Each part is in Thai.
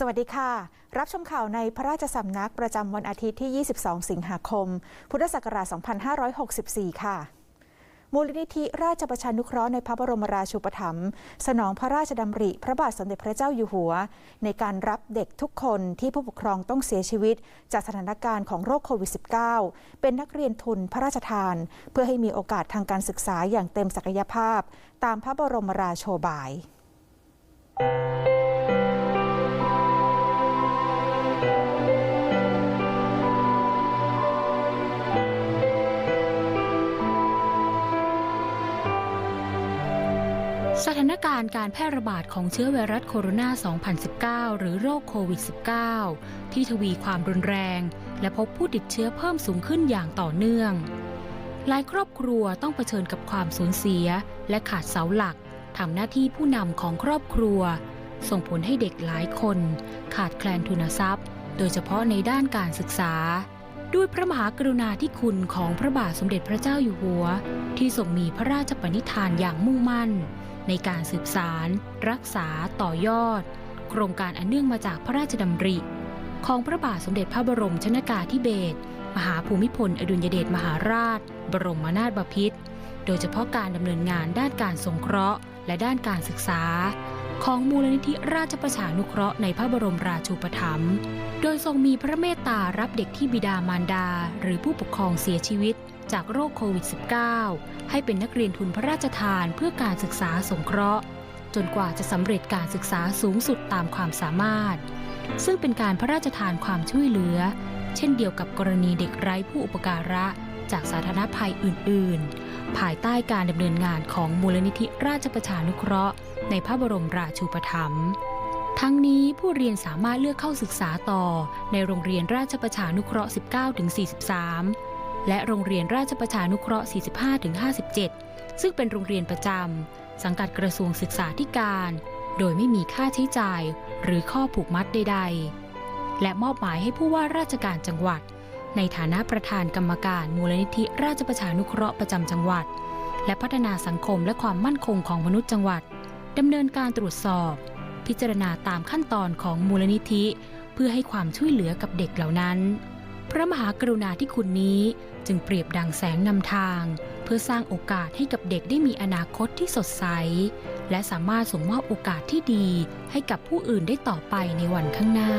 สวัสดีค่ะ รับชมข่าวในพระราชสำนักประจำวันอาทิตย์ที่ 22 สิงหาคม พุทธศักราช 2564 ค่ะ มูลนิธิราชประชานุเคราะห์ในพระบรมราชูปถัมภ์สนองพระราชดำริ พระบาทสมเด็จพระเจ้าอยู่หัว ในการรับเด็กทุกคนที่ผู้ปกครองต้องเสียชีวิต จากสถานการณ์ของโรคโควิด -19 เป็นนักเรียนทุนพระราชทาน เพื่อให้มีโอกาสทางการศึกษาอย่างเต็มศักยภาพ ตามพระบรมราโชบาย สถานการณ์การแพร่ระบาดของเชื้อไวรัสโคโรนา 2019 หรือโรคโควิด -19 ที่ทวีความรุนแรง และพบผู้ติดเชื้อเพิ่มสูงขึ้นอย่างต่อเนื่อง หลายครอบครัวต้องเผชิญกับความสูญเสีย และขาดเสาหลักทำหน้าที่ผู้นำของครอบครัว ส่งผลให้เด็กหลายคน ขาดแคลนทุนทรัพย์ โดยเฉพาะในด้านการศึกษา ด้วยพระมหากรุณาธิคุณของพระบาทสมเด็จพระเจ้าอยู่หัว ที่ทรงมีพระราชปณิธานอย่างมุ่งมั่น ในการสืบสาร รักษาต่อยอด โครงการอันเนื่องมาจากพระราชดำริ ของพระบาทสมเด็จพระบรมชนากาธิเบศรมหาภูมิพล อดุลยเดชมหาราช บรมนาถบพิตรโดยเฉพาะการดำเนินงานด้านการสงเคราะห์ และด้านการศึกษา ของมูลนิธิราชประชานุเคราะห์ในพระบรมราชูปถัมภ์ โดยทรงมีพระเมตตารับเด็กที่บิดามารดา หรือผู้ปกครองเสียชีวิตจากโรคโควิด -19 ให้เป็นนักเรียนทุนพระราชทานเพื่อการศึกษาสงเคราะห์ จนกว่าจะสำเร็จการศึกษาสูงสุดตามความสามารถ ซึ่งเป็นการพระราชทานความช่วยเหลือ เช่นเดียวกับกรณีเด็กไร้ผู้อุปการะจากสาธารณภัยอื่น ๆ ภายใต้การดำเนินงานของมูลนิธิราชประชานุเคราะห์ ในพระบรมราชูปถัมภ์ ทั้งนี้ผู้เรียนสามารถเลือกเข้าศึกษาต่อ ในโรงเรียนราชประชานุเคราะห์ 19-43 และโรงเรียนราชประชานุเคราะห์ 45-57 ซึ่งเป็นโรงเรียนประจำสังกัดกระทรวงศึกษาธิการ โดยไม่มีค่าใช้จ่าย หรือข้อผูกมัดใด ๆ และมอบหมายให้ผู้ว่าราชการจังหวัด ในฐานะประธานกรรมการมูลนิธิราชประชานุเคราะห์ประจำจังหวัด และพัฒนาสังคมและความมั่นคงของมนุษย์จังหวัดดำเนินการตรวจสอบ พิจารณาตามขั้นตอนของมูลนิธิ เพื่อให้ความช่วยเหลือกับเด็กเหล่านั้น พระมหากรุณาธิคุณนี้จึงเปรียบดังแสงนำทาง เพื่อสร้างโอกาสให้กับเด็กได้มีอนาคตที่สดใส และสามารถส่งมอบโอกาสที่ดีให้กับผู้อื่นได้ต่อไปในวันข้างหน้า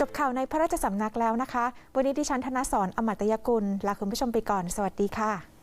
จบข่าวในพระราชสำนักแล้วนะคะ วันนี้ดิฉันธนสรอมตยกุลลาคุณผู้ชมไปก่อน สวัสดีค่ะ